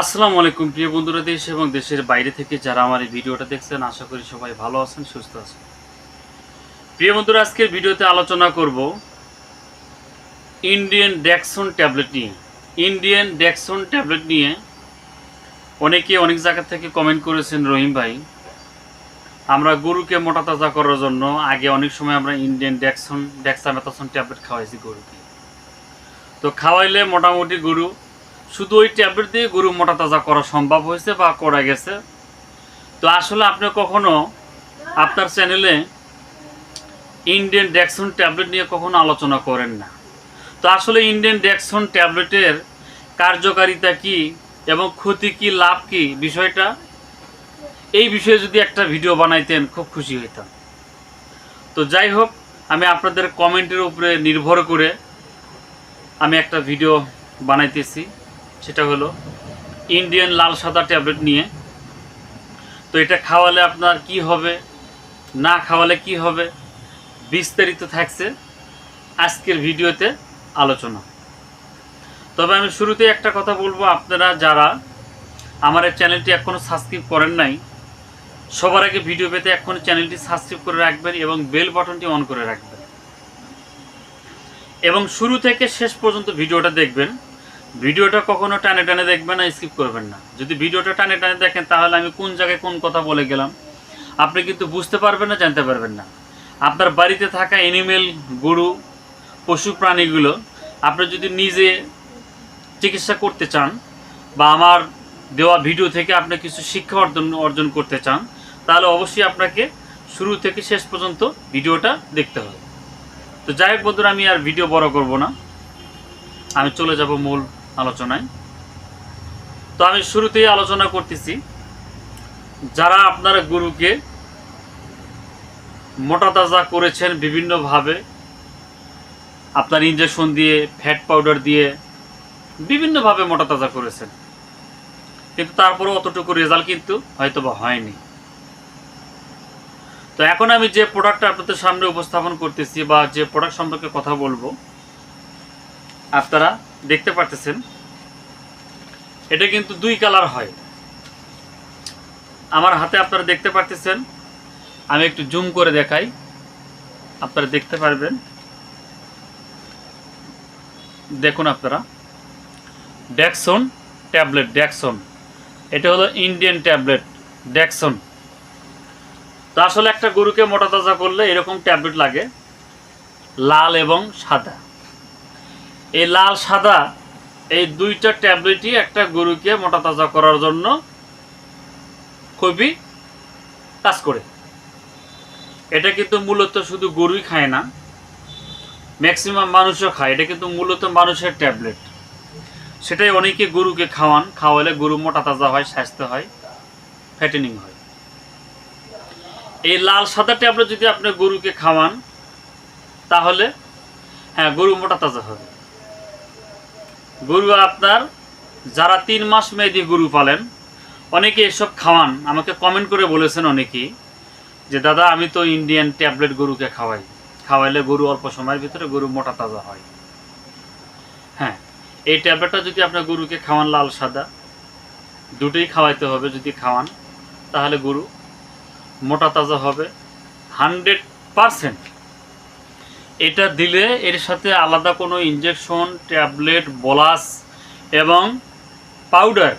আসসালামু আলাইকুম, প্রিয় বন্ধুরা, দেশ এবং দেশের বাইরে থেকে যারা আমার এই ভিডিওটা দেখছেন, আশা করি সবাই ভালো আছেন, সুস্থ আছেন। প্রিয় বন্ধুরা, আজকের ভিডিওতে আলোচনা করব ইন্ডিয়ান ড্যাকসন ট্যাবলেট নিয়ে। ইন্ডিয়ান ড্যাকসন ট্যাবলেট নিয়ে অনেকে অনেক জায়গা থেকে কমেন্ট করেছেন, রহিম ভাই। আমরা গরুকে মোটা তাজা করার জন্য আগে অনেক সময় আমরা ইন্ডিয়ান ড্যাকসন ড্যাক্সামেথাসন ট্যাবলেট খাওয়াইছি গরুকে। তো খাওয়াইলে মোটামুটি গরু শুধু ওই ট্যাবলেট দিয়ে গরু মোটা তাজা করা সম্ভব হয়েছে বা করা গেছে। তো আসলে আপনি কখনো আপনার চ্যানেলে ইন্ডিয়ান ড্যাকসন ট্যাবলেট নিয়ে কখনো আলোচনা করেন না? তো আসলে ইন্ডিয়ান ড্যাকসন ট্যাবলেটের কার্যকারিতা কি এবং ক্ষতি কি, লাভ কি বিষয়টা? এই বিষয়ে যদি একটা ভিডিও বানাইতেন, খুব খুশি হইতাম। তো যাই হোক, আমি আপনাদের কমেন্টের উপরে নির্ভর করে আমি একটা ভিডিও বানাইতেছি। সেটা হলো ইন্ডিয়ান লাল সাদা ট্যাবলেট নিয়ে। তো এটা খাওয়ালে আপনার কি হবে, না খাওয়ালে কি হবে, বিস্তারিত থাকছে আজকের ভিডিওতে আলোচনা। তবে আমি শুরুতে একটা কথা বলব আপনারা যারা আমার এই চ্যানেলটি এখনও সাবস্ক্রাইব করেন নাই, সবার আগে ভিডিও পেতে এখন চ্যানেলটি সাবস্ক্রাইব করে রাখবেন এবং বেল বাটনটি অন করে রাখবেন। এবং শুরু থেকে শেষ পর্যন্ত ভিডিওটা দেখবেন। ভিডিওটা কখনো টানে টানে দেখবেন না স্কিপ করবেন না। যদি ভিডিওটা টানে টানে দেখেন, তাহলে আমি কোন জায়গায় কোন কথা বলে গেলাম, আপনি কিন্তু বুঝতে পারবেন না, জানতে পারবেন না। আপনার বাড়িতে থাকা এনিমেল গরু, পশু, প্রাণীগুলো আপনি যদি নিজে চিকিৎসা করতে চান বা আমার দেওয়া ভিডিও থেকে আপনি কিছু শিক্ষা অর্জন অর্জন করতে চান, তাহলে অবশ্যই আপনাকে শুরু থেকে শেষ পর্যন্ত ভিডিওটা দেখতে হবে। তো যাই হোক বন্ধুরা, আমি আর ভিডিও বড় করব না। আমি চলে যাব মূল আলোচনায়। তো আমি শুরুতেই আলোচনা করতেছি, যারা আপনার গরুকে মোটা তাজা করেছেন বিভিন্নভাবে, আপনার ইঞ্জেকশন দিয়ে ফ্যাট পাউডার দিয়ে, বিভিন্নভাবে মোটা তাজা করেছেন। কিন্তু তারপরে অতটুকু রেজাল্ট কিন্তু হয়তো বা হয়নি। তো এখন আমি যে প্রোডাক্টটা আপনাদের সামনে উপস্থাপন করতেছি বা যে প্রোডাক্ট সম্পর্কে কথা বলব, আপনারা দেখতে পারতেছেন, এটা কিন্তু দুই কালার হয়। আমার হাতে আপনারা দেখতে পারতেছেন, আমি একটু জুম করে দেখাই, আপনারা দেখতে পারবেন। দেখুন আপনারা ড্যাকসন ট্যাবলেট ড্যাকসন এটা হলো ইন্ডিয়ান ট্যাবলেট ড্যাকসন তো আসলে একটা গরুকে মোটা তাজা করলে এরকম ট্যাবলেট লাগে, লাল এবং সাদা। এই লাল সাদা এই দুইটা ট্যাবলেটই একটা গরুকে মোটা তাজা করার জন্য খুবই কাজ করে। এটা কিন্তু মূলত শুধু গরুই খায় না ম্যাক্সিমাম মানুষও খায়। এটা কিন্তু মূলত মানুষের ট্যাবলেট। সেটাই অনেকে গরুকে খাওয়ান, খাওয়ালে গরু মোটা তাজা হয়, স্বাস্থ্য হয় ফ্যাটেনিং হয়। এই লাল সাদা ট্যাবলেট যদি আপনি গরুকে খাওয়ান, তাহলে হ্যাঁ গরু মোটা তাজা হবে। গরু আপনার, যারা তিন মাস মেয়েদি গরু পালেন, অনেকে এসব খাওয়ান। আমাকে কমেন্ট করে বলেছেন অনেকেই যে, দাদা, আমি তো ইন্ডিয়ান ট্যাবলেট গরুকে খাওয়াই। খাওয়াইলে গরু অল্প সময়ের ভিতরে গরু মোটা তাজা হয়। হ্যাঁ এই ট্যাবলেটটা যদি আপনার গরুকে খাওয়ান লাল সাদা, দুটোই খাওয়াইতে হবে যদি খাওয়ান, তাহলে গরু মোটা তাজা হবে। হান্ড্রেড পারসেন্ট এটা দিলে এর সাথে আলাদা কোনো ইঞ্জেকশন ট্যাবলেট বলাস এবং পাউডার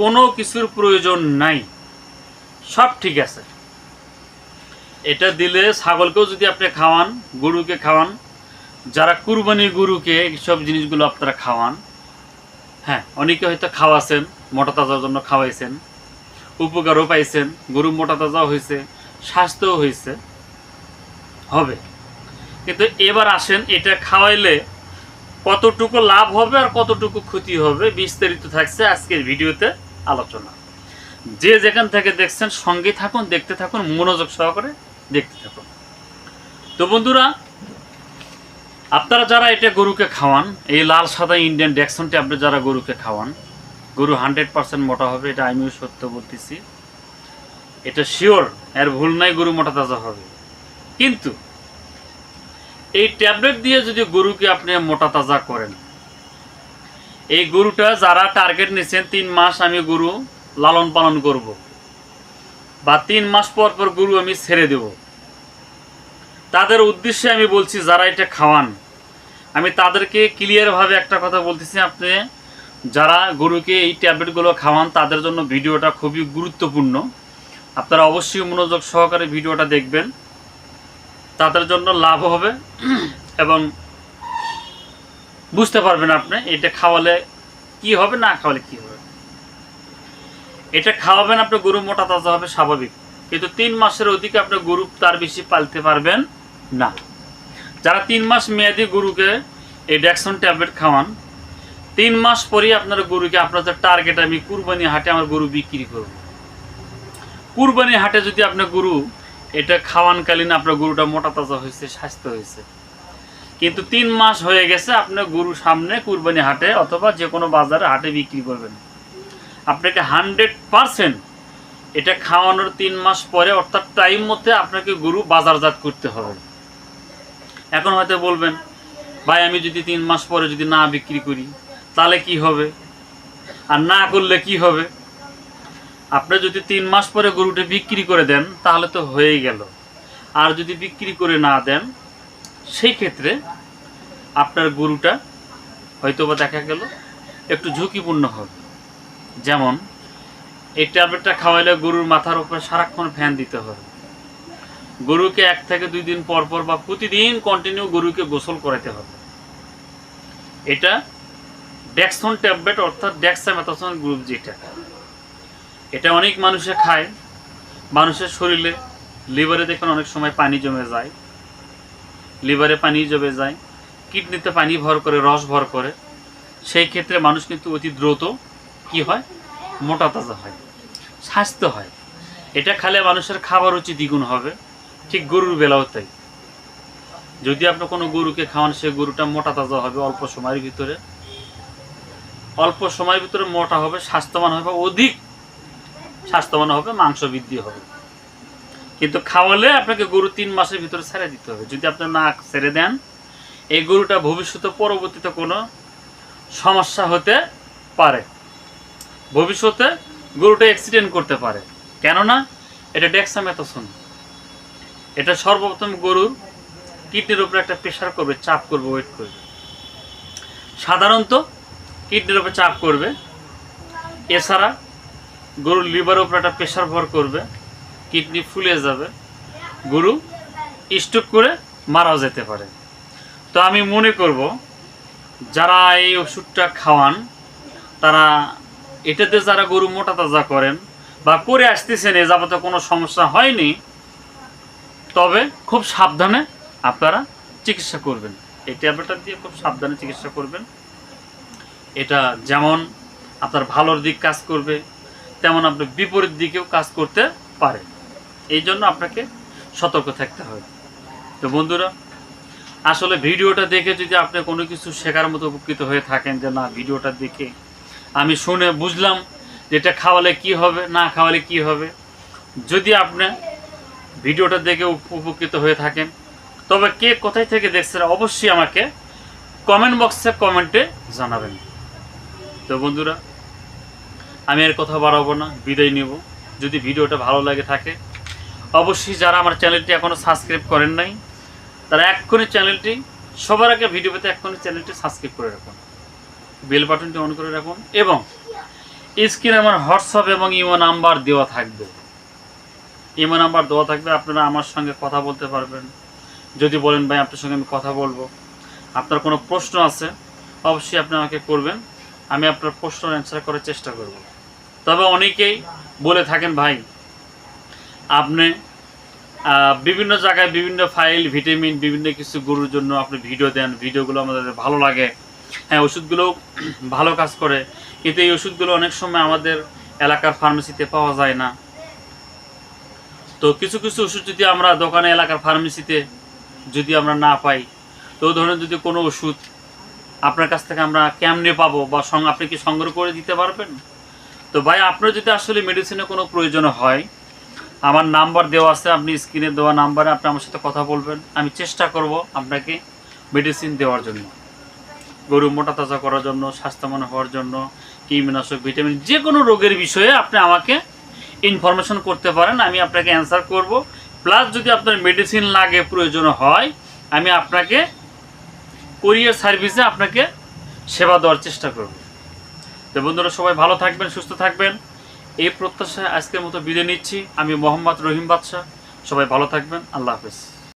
কোনো কিছুর প্রয়োজন নাই। সব ঠিক আছে। এটা দিলে ছাগলকেও যদি আপনি খাওয়ান, গরুকে খাওয়ান, যারা কুরবানি গরুকে সব জিনিসগুলো আপনারা খাওয়ান হ্যাঁ অনেকে হয়তো খাওয়াছেন, মোটা তাজার জন্য খাওয়াইছেন, উপকারও পাইছেন, গরু মোটা তাজাও হয়েছে স্বাস্থ্যও হয়েছে হবে। কিন্তু এবার আসেন, এটা খাওয়াইলে কতটুকু লাভ হবে আর কতটুকু ক্ষতি হবে বিস্তারিত থাকছে আজকের ভিডিওতে আলোচনা। যে যেখান থেকে দেখছেন সঙ্গে থাকুন, দেখতে থাকুন, মনোযোগ সহকারে দেখতে থাকুন। তো বন্ধুরা, আপনারা যারা এটা গরুকে খাওয়ান, এই লাল, সাদা, ইন্ডিয়ান ড্যাকসন ট্যাবলেট যারা গরুকে খাওয়ান, গরু হান্ড্রেড পার্সেন্ট মোটা হবে, এটা আমিও সত্য বলতেছি। এটা শিওর, এর ভুল নাই, গরু মোটা তাজা হবে। কিন্তু এই ট্যাবলেট দিয়ে যদি গরুকে আপনি মোটা তাজা করেন, এই গরুটা যারা টার্গেট নিচ্ছেন তিন মাস আমি গরু লালন পালন করব বা তিন মাস পর পর গরু আমি ছেড়ে দেব। তাদের উদ্দেশ্যে আমি বলছি, যারা এটা খাওয়ান, আমি তাদেরকে ক্লিয়ারভাবে একটা কথা বলতেছি, আপনি যারা গরুকে এই ট্যাবলেটগুলো খাওয়ান, তাদের জন্য ভিডিওটা খুবই গুরুত্বপূর্ণ। আপনারা অবশ্যই মনোযোগ সহকারে ভিডিওটা দেখবেন। তাদের জন্য লাভ হবে। এবং বুঝতে পারবেন আপনি, এটা খাওয়ালে কি হবে, না খাওয়ালে কি হবে। এটা খাওয়াবেন আপনি গরু মোটা তাজা হবে, স্বাভাবিক। কিন্তু তিন মাসের অধিকে আপনি গরু তার বেশি পালতে পারবেন না। যারা তিন মাস মেয়াদি গরুকে এই ড্যাকসন ট্যাবলেট খাওয়ান, তিন মাস পরেই আপনার গরুকে আপনাদের টার্গেট, আমি কুরবানি হাটে আমার গরু বিক্রি করব। কুরবানি হাটে যদি আপনার গরু এটা খাওয়ানকালীন আপনার গরুটা মোটা তাজা হয়েছে, স্বাস্থ্য হয়েছে। কিন্তু তিন মাস হয়ে গেছে আপনার গরু সামনে কুরবানি হাটে অথবা যে কোনো বাজারে হাটে বিক্রি করবেন। আপনাকে হান্ড্রেড পারসেন্ট এটা খাওয়ানোর তিন মাস পরে অর্থাৎ টাইম মধ্যে আপনাকে গরু বাজারজাত করতে হবে। এখন হয়তো বলবেন, ভাই, আমি যদি তিন মাস পরে যদি না বিক্রি করি, তাহলে কি হবে? আর না করলে কি হবে? আপনি যদি তিন মাস পরে গরুটা বিক্রি করে দেন, তাহলে তো হয়েই গেল। আর যদি বিক্রি করে না দেন, সেই ক্ষেত্রে আপনার গরুটা হয়তো বা দেখা গেল, একটু ঝুঁকিপূর্ণ হবে। যেমন, এই ট্যাবলেটটা খাওয়াইলে গরুর মাথার উপরে সারাক্ষণ ফ্যান দিতে হবে। গরুকে এক থেকে দুই দিন পর পর বা প্রতিদিন কন্টিনিউ গরুকে গোসল করাতে হবে। এটা ডেক্সন ট্যাবলেট অর্থাৎ ডেক্সামেথাসন গ্রুপ যেটা। এটা অনেক মানুষে খায়। মানুষের শরীরে লিভারে দেখুন অনেক সময় পানি জমে যায়। লিভারে পানি জমে যায়। কিডনিতে পানি ভর করে, রস ভর করে। সেই ক্ষেত্রে মানুষ কিন্তু অতি দ্রুত কি হয়? মোটা তাজা হয়। স্বাস্থ্য হয়। এটা খালে মানুষের খাবার রুচি দ্বিগুণ হবে। ঠিক গরুর বেলাও তাই। যদি আপনি কোনো গরুকে খাওয়ান, সে গরুটা মোটা তাজা হবে অল্প সময়ের ভিতরে। অল্প সময়ের ভিতরে মোটা হবে, স্বাস্থ্যবান হবে অধিক স্বাস্থ্যবান হবে, মাংস বৃদ্ধি হবে। কিন্তু খাওয়ালে আপনাকে গরু তিন মাসের ভিতরে ছেড়ে দিতে হবে। যদি আপনি না ছেড়ে দেন, এই গরুটা ভবিষ্যতে পরবর্তীতে কোনো সমস্যা হতে পারে। ভবিষ্যতে গরুটা অ্যাক্সিডেন্ট করতে পারে। কেননা, এটা ডেক্সামেথসন এটা সর্বপ্রথম গরুর কিডনির উপরে একটা প্রেশার করবে, চাপ করবে ওয়েট করবে। সাধারণত কিডনির উপরে চাপ করবে। এছাড়া গরুর লিভারের উপরে একটা প্রেশার ভর করবে কিডনি ফুলে যাবে, গরু স্ট্রোক করে মারাও যেতে পারে। তো আমি মনে করব, যারা এই ওষুধটা খাওয়ান, তারা এটাতে যারা গরু মোটা তাজা করেন বা করে আসতেছেন, এ যাবতে কোনো সমস্যা হয়নি, তবে খুব সাবধানে আপনারা চিকিৎসা করবেন। এই ট্যাবলেটটা দিয়ে খুব সাবধানে চিকিৎসা করবেন। এটা যেমন আপনার ভালোর দিক কাজ করবে তেমন আপনার বিপরীত দিকেও কাজ করতে পারে। এই জন্য আপনাকে সতর্ক থাকতে হবে। তো বন্ধুরা, আসলে ভিডিওটা দেখে যদি আপনি কোনো কিছু শেখার মতো উপকৃত হয়ে থাকেন যে না, ভিডিওটা দেখে আমি শুনে বুঝলাম যে এটা খাওয়ালে কি হবে, না খাওয়ালে কি হবে, যদি আপনি ভিডিওটা দেখে উপকৃত হয়ে থাকেন, তবে কে কোথায় থেকে দেখছেন অবশ্যই আমাকে কমেন্ট বক্সে কমেন্টে জানাবেন। তো বন্ধুরা আমি আর কথা বাড়াবো না, বিদায় নেব। যদি ভিডিওটা ভালো লাগে থাকে, অবশ্যই যারা আমার চ্যানেলটি এখনও সাবস্ক্রাইব করেন নাই, তারা এক্ষুনি চ্যানেলটি, সবার আগে ভিডিও পেতে এক্ষুনি চ্যানেলটি সাবস্ক্রাইব করে রাখুন। বেল বাটনটি অন করে রাখুন এবং স্ক্রিনে আমার হোয়াটসঅ্যাপ এবং ইমো নাম্বার দেওয়া থাকবে। ইমো নাম্বার দেওয়া থাকবে, আপনারা আমার সঙ্গে কথা বলতে পারবেন। যদি বলেন, ভাই, আপনার সঙ্গে আমি কথা বলব। আপনার কোনো প্রশ্ন আছে, অবশ্যই আপনি আমাকে করবেন। আমি আপনার প্রশ্ন অ্যান্সার করার চেষ্টা করব। তবে অনেকেই বলে থাকেন, ভাই, আপনি বিভিন্ন জায়গায় বিভিন্ন ফাইল, ভিটামিন, বিভিন্ন কিছু গরুর জন্য আপনি ভিডিও দেন, ভিডিওগুলো আমাদের ভালো লাগে। হ্যাঁ ওষুধগুলো ভালো কাজ করে। কিন্তু এই ওষুধগুলো অনেক সময় আমাদের এলাকার ফার্মেসিতে পাওয়া যায় না। তো কিছু কিছু ওষুধ যদি আমরা দোকানে, এলাকার ফার্মেসিতে যদি আমরা না পাই, তো ওই ধরনের যদি কোনো ওষুধ আপনার কাছ থেকে আমরা কেমনে পাবো বা আপনি কি সংগ্রহ করে দিতে পারবেন? তো ভাই, আপনার যদি আসলে মেডিসিনের কোনো প্রয়োজন হয়, আমার নাম্বার দেওয়া আছে, আপনি স্ক্রিনে দেওয়া নাম্বারে আপনি আমার সাথে কথা বলবেন। আমি চেষ্টা করব আপনাকে মেডিসিন দেওয়ার জন্য। গরু মোটা তাজা করার জন্য, স্বাস্থ্যবান হওয়ার জন্য কৃমিনাশক ভিটামিন যে কোনো রোগের বিষয়ে আপনি আমাকে ইনফরমেশন করতে পারেন, আমি আপনাকে অ্যান্সার করব। প্লাস যদি আপনার মেডিসিন লাগে, প্রয়োজন হয়, আমি আপনাকে কোরিয়ার সার্ভিসে আপনাকে সেবা দেওয়ার চেষ্টা করব। তো বন্ধুরা সবাই ভালো থাকবেন, সুস্থ থাকবেন। এই প্রত্যাশায় আজকের মতো বিদায় নিচ্ছি। আমি মোহাম্মদ রহিম বাদশাহ। সবাই ভালো থাকবেন। আল্লাহ হাফেজ।